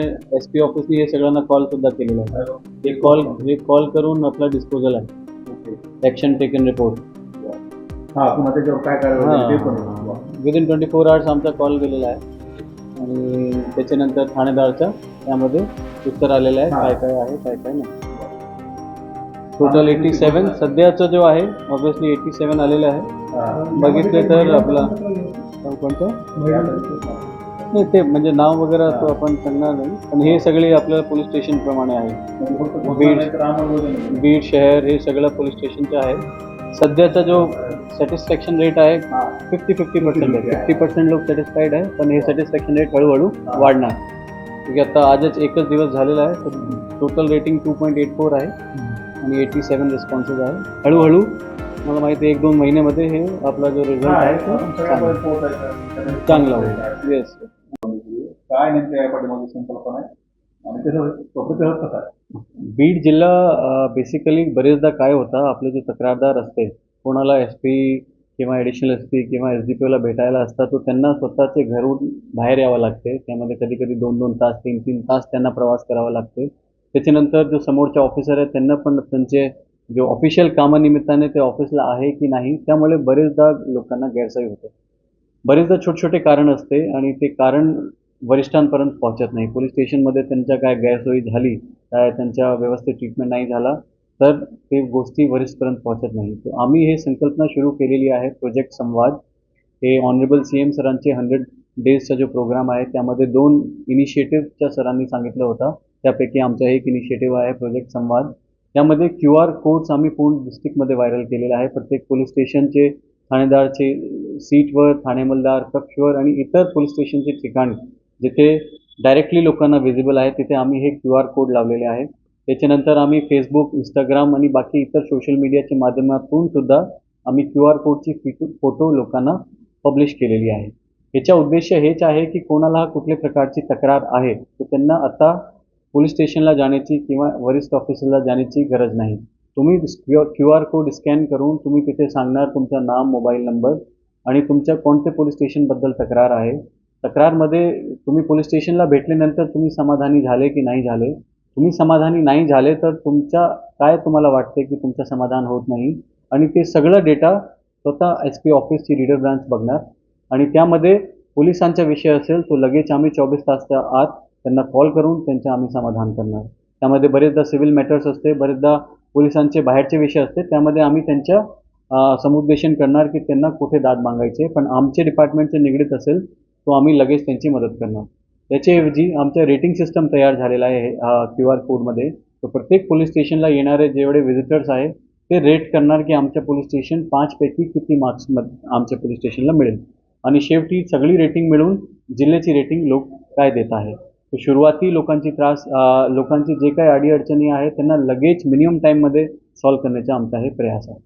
S P ऑफिसने हे सगळ्यांना call सुद्धा केलेला आहे. हे कॉल हे कॉल करून आपला डिस्पोजल आहे. ॲक्शन टेकन रिपोर्ट हा ते. विदिन ट्वेंटी फोर आवर्स आमचा कॉल गेलेला आहे. आणि त्याच्यानंतर ठाणेदारच्या त्यामध्ये उत्तर आलेलं आहे. काय काय आहे काय काय नाही. टोटल एटी सेवन सध्याचं जो आहे ऑब्विसली एटी सेवन आलेलं आहे. हा. बघितलं तर आपला कोणतं? नाही ते म्हणजे नाव वगैरे तो आपण सांगणार नाही पण हे सगळे आपल्या पोलीस स्टेशन प्रमाणे आहे. बीड. बीड शहर हे सगळं पोलीस स्टेशनचे आहे. सध्याचा जो सॅटिस्फॅक्शन रेट आहे. फिफ्टी फिफ्टी पर्सेंट आहे. फिफ्टी पर्सेंट लोक सॅटिस्फाईड आहे पण हे सॅटिस्फॅक्शन रेट हळूहळू वाढणार. ठीक आहे आता आजच एकच दिवस झालेला आहे तर total rating two point eight four आहे आणि एटी सेवन रिस्पॉन्सेस आहे. हळूहळू मला माहिती आहे एक दोन महिन्यामध्ये हे आपला जो रिझल्ट आहे तो. चांगला. होईल. येस काय नेमकं या पाठीमागे संकल्पना आहे. आणि त्याचं आहे बीड जिल्हा बेसिकली बरेचदा काय होतं आपले जे तक्रारदार असते कोणाला एस पी किंवा ॲडिशनल एस पी किंवा एस डी पी ओला भेटायला असतात तो त्यांना स्वतःचे घरून बाहेर यावं लागते. त्यामध्ये कधी कधी दोन दोन तास तीन तीन तास त्यांना प्रवास करावा लागते. त्याच्यानंतर जो समोरचे ऑफिसर आहेत त्यांना पण त्यांचे जे ऑफिशियल कामानिमित्ताने ते ऑफिसला आहे की नाही त्यामुळे बरेचदा लोकांना गैरसोय होते. बरेचदा छोटे छोटे कारण असते आणि ते कारण वरिष्ठांपर्यंत पोहोचत नाही. पोलीस स्टेशनमध्ये त्यांच्या काय गैरसोयी झाली काय त्यांच्या व्यवस्थित ट्रीटमेंट नाही झाला तर ते गोष्टी वरिष्ठपर्यंत पोहोचत नाही. तर आम्ही हे संकल्पना सुरू केलेली आहे प्रोजेक्ट संवाद. हे ऑनरेबल सी एम सरांचे हंड्रेड डेजचा जो प्रोग्राम आहे त्यामध्ये दोन इनिशिएटिव्हच्या सरांनी सांगितलं होतं. त्यापैकी आमचा एक इनिशिएटिव्ह आहे प्रोजेक्ट संवाद. त्यामध्ये क्यू आर कोड्स आम्ही पूर्ण डिस्ट्रिक्टमध्ये व्हायरल केलेले आहे. प्रत्येक पोलीस स्टेशनचे ठाणेदारचे सीटवर ठाणेमलदार कक्षवर आणि इतर पोलीस स्टेशनचे ठिकाणी जिथे डायरेक्टली लोकांना विजिबल आहे तिथे आम्ही हे क्यू आर कोड लावलेले आहे. त्याच्यानंतर आम्ही फेसबुक इंस्टाग्राम आणि बाकी इतर सोशल मीडियाच्या माध्यमातून सुद्धा आम्ही क्यू आर कोडची फोटो लोकांना पब्लिश केलेली आहे. याचा उद्देश हेच आहे की कोणाला कुठल्या प्रकारची तक्रार आहे तर त्यांना आता पोलीस स्टेशनला जाण्याची किंवा वरिष्ठ ऑफिसरला जाण्याची गरज नाही. तुम्ही क्यू आर कोड स्कॅन करून तुम्ही तिथे सांगणार तुमचं नाव मोबाईल नंबर आणि तुमच्या कोणत्या पोलीस स्टेशनबद्दल तक्रार आहे. तक्रारमध्ये तुम्ही पोलीस स्टेशनला भेटल्यानंतर तुम्ही समाधानी झाले की नाही झाले? तुम्ही समाधानी नाही झाले तर तुमच्या काय तुम्हाला वाटते की तुमचं समाधान होत नाही? आणि ते सगळं डेटा स्वतः एस पी ऑफिसची रीडर ब्रांच बघणार. आणि त्यामध्ये पोलिसांचा विषय असेल तो लगेच आम्ही चोवीस तासच्या आत त्यांना कॉल करून त्यांचं आम्ही समाधान करणार. त्यामध्ये बरेचदा सिव्हिल मॅटर्स असते बरेचदा पोलिसांचे बाहेरचे विषय असते त्यामध्ये आम्ही त्यांच्या समुपदेशन करणार की त्यांना कुठे दाद मागायचे पण आमचे डिपार्टमेंटचे निगडीत असेल तो आम्ही लगेच त्यांची मदत करणार. त्याच्याऐवजी आमच्या रेटिंग सिस्टम तयार झालेला आहे क्यू आर कोडमध्ये तर प्रत्येक पोलीस स्टेशनला येणारे जेवढे व्हिजिटर्स आहे ते रेट करणार की आमच्या पोलीस स्टेशन पाचपैकी किती मार्क्स आमच्या पोलीस स्टेशनला मिळेल. आणि शेवटी सगळी रेटिंग मिळून जिल्ह्याची रेटिंग लोक काय देत आहे? तर सुरुवाती लोकांची त्रास लोकांची जे काही अडीअडचणी आहे त्यांना लगेच मिनिमम टाईममध्ये सॉल्व्ह करण्याचा आमचा हे प्रयास आहे.